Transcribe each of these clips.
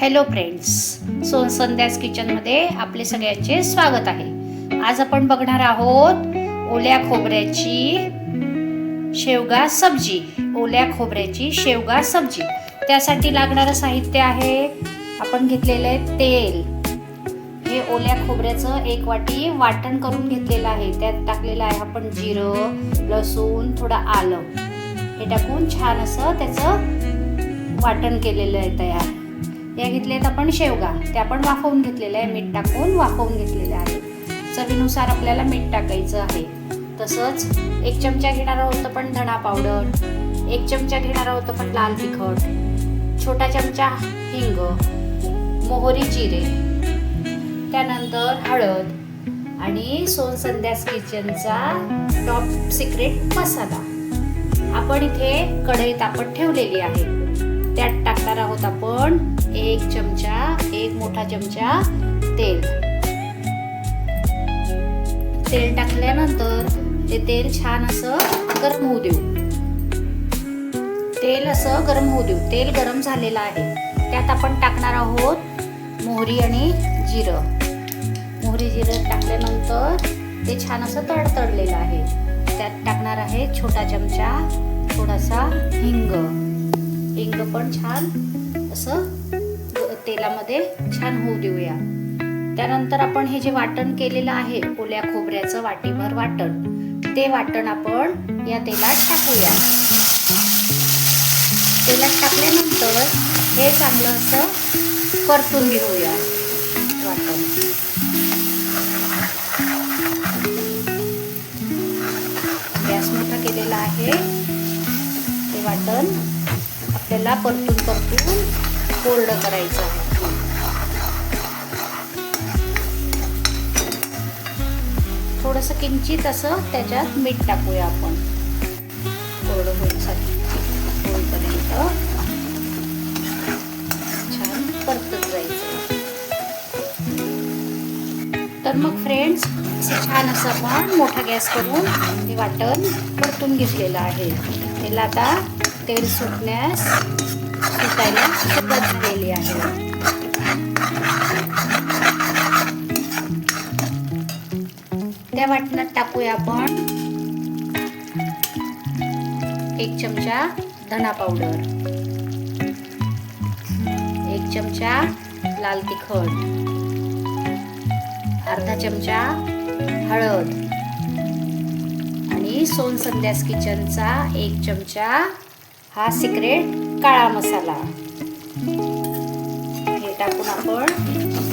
Hello friends सोन संध्यास किचनमध्ये आपले सगळ्यांचे स्वागत आहे. आज आपण बघणार आहोत ओल्या खोबऱ्याची शेवगा सब्जी ओल्या खोबऱ्याची शेवगा सब्जी. त्यासाठी लागणारं साहित्य आहे आपण घेतलेलं आहे तेल. हे ओल्या खोबऱ्याचं एक वाटी वाटण करून घेतलेलं आहे. त्यात टाकलेलं आहे आपण जिरं लसूण थोडं आलं. हे टाकून छान असं त्याचं वाटण केलेलं आहे तयार. या घेतल्यात आपण शेवगा. त्या आपण वाफवून घेतलेल्या आहे मीठ टाकून वाफवून घेतलेल्या आहे चवीनुसार आपल्याला मीठ टाकायचं आहे. तसंच एक चमचा घेणार आहोत पण धणा पावडर. एक चमचा घेणार आहोत पण लाल तिखट. छोटा चमचा हिंग. मोहरी जिरे. त्यानंतर हळद. आणि सोन संध्यास किचनचा टॉप सिक्रेट मसाला. आपण इथे कढई तापत ठेवलेली आहे. त्यात टाकणार आहोत आपण एक चमचा एक मोठा चमचा तेल. तेल टाकल्यानंतर ते तेल छान असं गरम होऊ देऊ. तेल असं गरम होऊ देऊ. तेल गरम झालेलं आहे. त्यात आपण टाकणार आहोत मोहरी आणि जिरं. मोहरी जिरं टाकल्यानंतर ते छान असं तडतडलेलं आहे. त्यात टाकणार आहे छोटा चमचा थोडासा हिंग. हिंग पण छान असं तेलामध्ये छान होऊ देऊया. त्यानंतर आपण हे जे वाटण केलेलं आहे ओल्या खोबऱ्याचं वाटीभर वाटण ते वाटण आपण या तेलात टाकूया. तेलात टाकल्यानंतर हे चांगलं असं परतून घेऊया वाटण. गॅस मोठा केलेला आहे. ते वाटण आपल्याला परतून परतून कोरडं करायचं आहे. थोडस किंचित असं त्याच्यात मीठ टाकूया आपण. कोरडं होईसाठी होईपर्यंत छान परतत जायचं. तर मग फ्रेंड्स असं छान असं आपण मोठा गॅस करून ते वाटण परतून घेतलेलं आहे. त्याला आता तेल सुटण्यास शिकायला सुरुवात केली आहे. त्या वाटणात टाकूया आपण एक चमचा धना पावडर एक चमचा लाल तिखट अर्धा चमचा हळद आणि सोन संध्यास किचनचा एक चमचा हा सिक्रेट काळा मसाला. हे टाकून आपण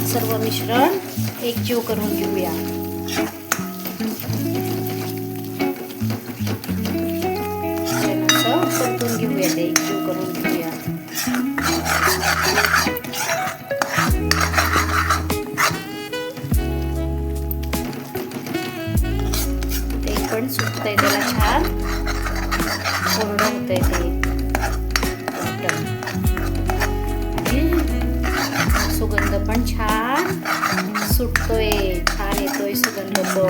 सर्व मिश्रण एकजीव करून घेऊया. परतून घेऊया ते एकजीव करून घेऊया. ते पण सुटतंय त्याला छान. कोरडं होतंय ते. पण छान. सुटतोय छान येतोय सुगंध तो.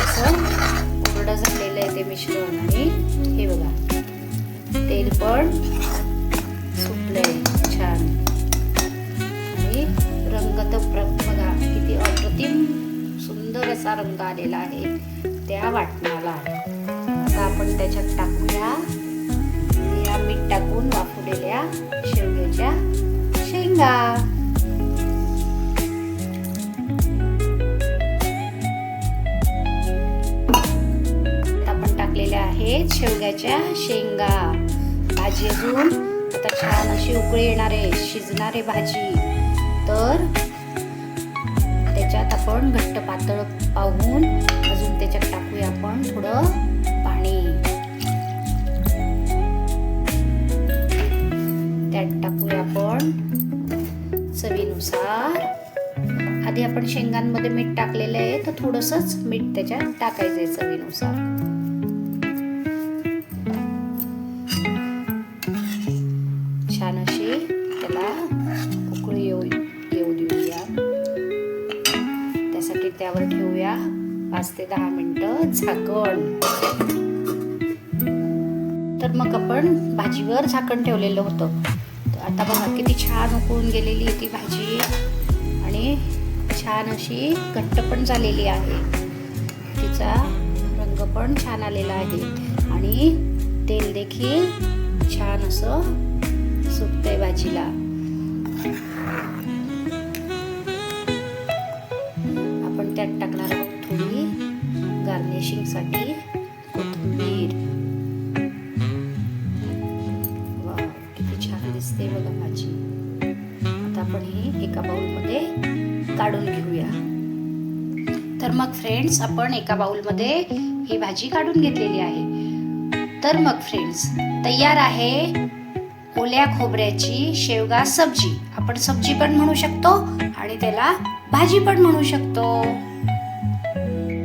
असं कोरडं झालेलं आहे ते मिश्रण आणि हे बघा. तेल पण सुटलंय छान. आणि रंग तर बघा किती अप्रतिम सुंदर असा रंग आलेला आहे त्या वाटणाला. आता आपण त्याच्यात टाकूया. या मीठ टाकून वाफवलेल्या शेवग्याच्या शेंगा आपण टाकलेल्या आहेत शेवग्याच्या शेंगा. भाजी अजून. आता छान अशी उकळी येणारे शिजणारे भाजी. तर त्याच्यात आपण घट्ट पातळ पाहून अजून त्याच्यात टाकूया आपण थोडं. चवीनुसार आधी आपण शेंगांमध्ये मीठ टाकलेलं आहे तर थोडंसंच मीठ त्याच्यात टाकायचं आहे चवीनुसार. छान अशी त्याला उकळी येऊ येऊ देऊया. त्यासाठी त्यावर ठेवूया पाच ते दहा मिनिटं झाकण. तर मग आपण भाजीवर झाकण ठेवलेलं होतं. आता बघा किती छान उकळून गेलेली आहे ती भाजी. आणि छान अशी घट्ट पण झालेली आहे. तिचा रंग पण छान आलेला आहे. आणि तेल देखील छान असं सुटतंय भाजीला. दिसते बघा आता आपण ही एका बाउलमध्ये काढून घेऊया. तर मग फ्रेंड्स आपण एका बाउलमध्ये ही भाजी काढून घेतलेली आहे. तर मग फ्रेंड्स तयार आहे ओल्या खोबऱ्याची शेवगा सब्जी. आपण सब्जी पण म्हणू शकतो आणि त्याला भाजी पण म्हणू शकतो.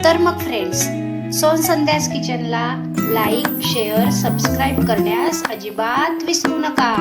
तर मग फ्रेंड्स सोन संध्यास किचनला लाईक शेअर सबस्क्राईब करण्यास अजिबात विसरू नका.